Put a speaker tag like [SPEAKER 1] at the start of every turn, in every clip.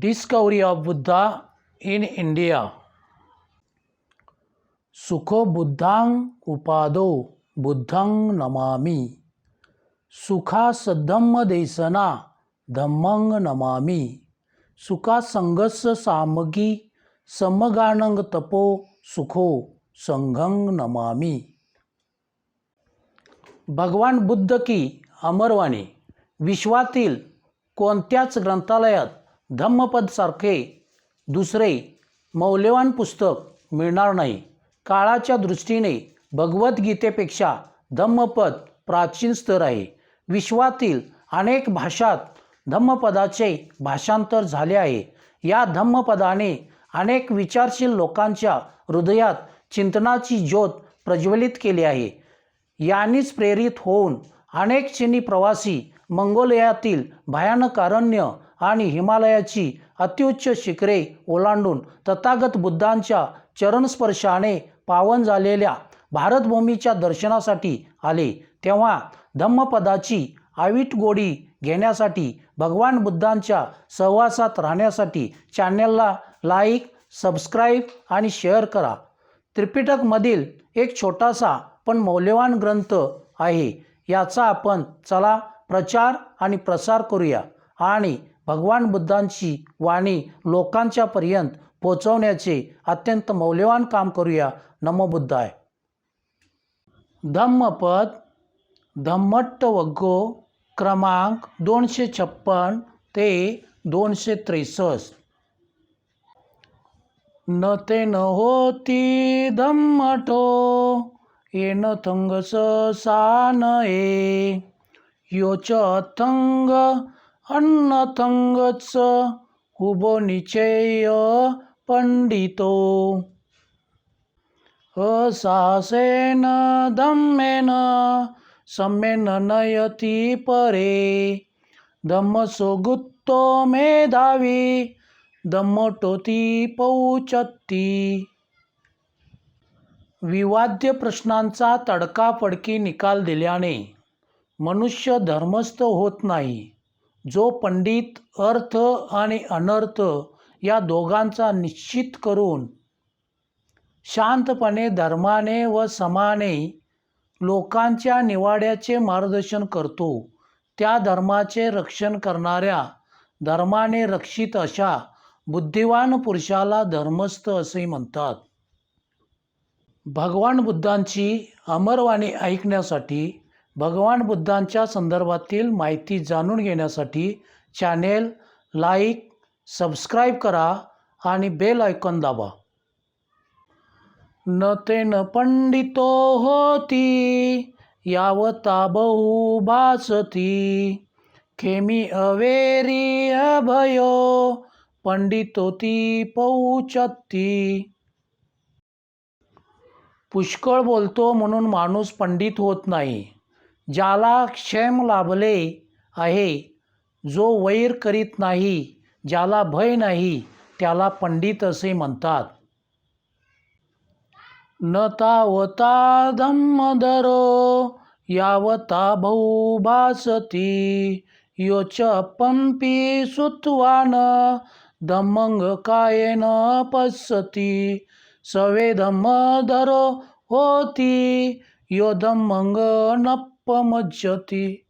[SPEAKER 1] Discovery of Buddha in India सुखो बुद्धांग उपादो बुद्धांग नमामी सुखा सद्धम्म देसना धम्मंग नमामी सुखा संगस सामगी समगानंग तपो सुखो संघंग नमामी भगवान बुद्ध की अमरवाणी विश्वातील कोणत्याच ग्रंथालयात धम्मपदसारखे दुसरे मौल्यवान पुस्तक मिळणार नाही. काळाच्या दृष्टीने भगवद्गीतेपेक्षा धम्मपद प्राचीन स्तर आहे. विश्वातील अनेक भाषात धम्मपदाचे भाषांतर झाले आहे. या धम्मपदाने अनेक विचारशील लोकांच्या हृदयात चिंतनाची ज्योत प्रज्वलित केली आहे. यांनीच प्रेरित होऊन अनेक चिनी प्रवासी मंगोलियातील भयानक अरण्य आणि हिमालयाची अत्युच्च शिखरे ओलांडून तथागत बुद्धांच्या चरणस्पर्शाने पावन झालेल्या भारतभूमीच्या दर्शनासाठी आले. तेव्हा धम्मपदाची आवीट गोडी घेण्यासाठी भगवान बुद्धांच्या सहवासात राहण्यासाठी चॅनलला लाईक सबस्क्राईब आणि शेअर करा. त्रिपिटकमधील एक छोटासा पण मौल्यवान ग्रंथ आहे. याचा आपण चला प्रचार आणि प्रसार करूया. आणि भगवान बुद्धांची वाणी लोकांच्या पर्यंत पोचवण्याचे अत्यंत मौल्यवान काम करूया. नमो बुद्धाय. धम्मपद धम्मट्ट वग्गो क्रमांक दोनशे छप्पन ते दोनशे त्रेसष्ट न ते न होती धम्मटो येन थंगस सान ए योच थंग अन्नथंगच उभो निचेय पंडितो. असासेन धम्मेन सम्मेन नयती परे। धम्मसो गुत्तो मेधावी दमटोती पौचत्ती। विवाद्य प्रश्नांचा तडकाफडकी निकाल दिल्याने मनुष्य धर्मस्थ होत नाही. जो पंडित अर्थ आणि अनर्थ या दोघांचा निश्चित करून शांतपणे धर्माने व समाने लोकांच्या निवाड्याचे मार्गदर्शन करतो. त्या धर्माचे रक्षण करणाऱ्या धर्माने रक्षित अशा बुद्धिवान पुरुषाला धर्मस्थ असे म्हणतात. भगवान बुद्धांची अमरवाणी ऐकण्यासाठी भगवान बुद्धांच्या संदर्भातील माहिती जाणून घेण्यासाठी चॅनेल लाईक सबस्क्राईब करा आणि बेल आयकॉन दाबा. न तेन पंडितो होती यावता बहु भासती. खेमी अवेरी अभयो पंडितोती पौचत्ती. पुष्कळ बोलतो म्हणून माणूस पंडित होत नाही. ज्याला क्षेम लाभले आहे जो वैर करीत नाही ज्याला भय नाही त्याला पंडित असे म्हणतात. न तावता धम्मधरो यावता भाऊ भासती योच पंपी सुत्वान धम्मंग कायेन पसती. सवे धम्मधरो होती यो धम्मंग नप्पमज्जती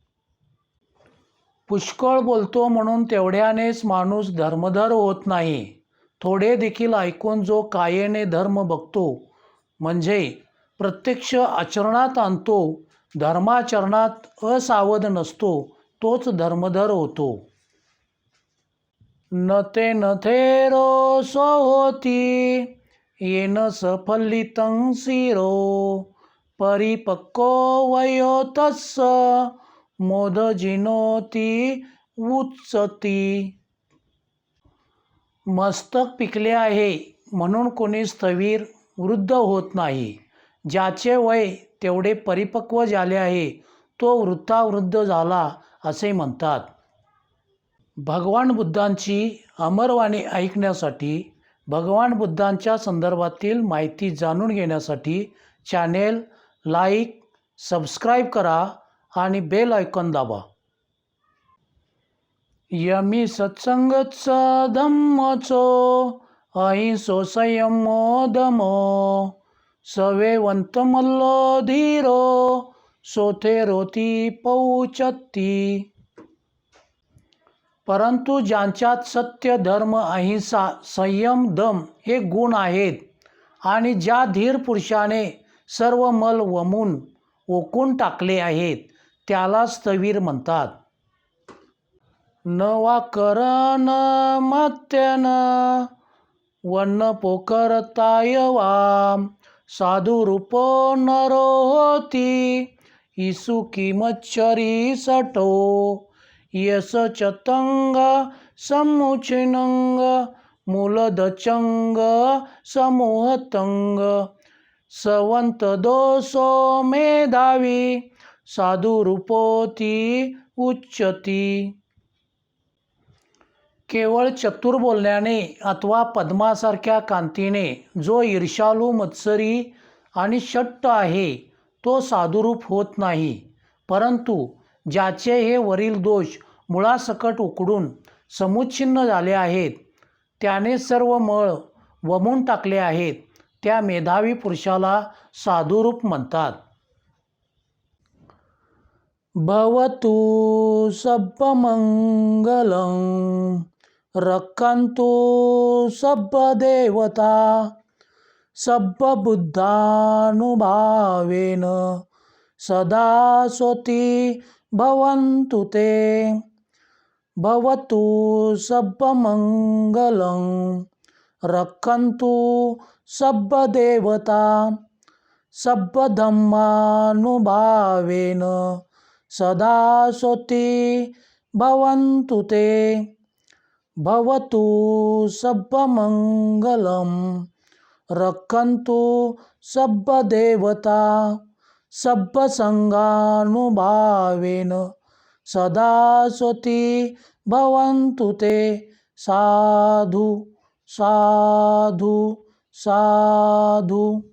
[SPEAKER 1] पुष्कळ बोलतो म्हणून तेवढ्यानेच माणूस धर्मधर होत नाही. थोडे देखील ऐकून जो कायेने धर्म बघतो म्हणजे प्रत्यक्ष आचरणात आणतो धर्माचरणात असावध नसतो तोच धर्मधर होतो. न ते न थेरो सो होती येन सफलितं शिरो परिपक्को वयो तस्स मोद जिनोती उच्चती. मस्तक पिकले आहे म्हणून कोणी स्थवीर वृद्ध होत नाही. ज्याचे वय तेवढे परिपक्व झाले आहे तो वृद्धावृद्ध झाला असे म्हणतात. भगवान बुद्धांची अमरवाणी ऐकण्यासाठी भगवान बुद्धांच्या संदर्भातील माहिती जाणून घेण्यासाठी चॅनेल लाईक सबस्क्राईब करा आणि बेल आयकॉन दाबा. यमी सत्संगच धम्मचो अहिंसो संयमो दमो सवेवंत मल्लो धीरो सोथे रोती पौचत्ती. परंतु ज्यांच्यात सत्य धर्म अहिंसा संयम दम हे गुण आहेत आणि ज्या धीर पुरुषाने सर्व मल वमून ओकून टाकले आहेत त्याला स्थवीर म्हणतात. नवाकरण वा मत्यन वन्न पोकरताय साधू रूपो नरो होती इसु किमच्छरी सटो यस चतंग समुचिनंग मूलदचंग समूहतंग सवंत दोसो मेधावी साधू रूपोती उच्चती. केवळ चतुर बोलण्याने अथवा पद्मासारख्या कांतीने जो ईर्षालू मत्सरी आणि शट्ट आहे तो साधुरूप होत नाही. परंतु ज्याचे हे वरील दोष मुळासकट उकडून समुच्छिन्न झाले आहेत त्याने सर्व मळ वमून टाकले आहेत. त्या मेधावी पुरुषाला साधुरूप म्हणतात. भवतु सब्बमङ्गलं रक्षन्तु सब्बदेवता सब्बबुद्धानुभावेन सदा स्वती भवन्तु ते। भवतु सब्बमङ्गलं सब्ब देवता सब्ब धम्मानुभावेन सदा सोती भवन्तु ते। भवतु सब्बमङ्गलं रक्षन्तु सब्बदेवता सब्बसङ्गानुभावेन सदा स्वती भवन्तु ते। साधु साधु। साधु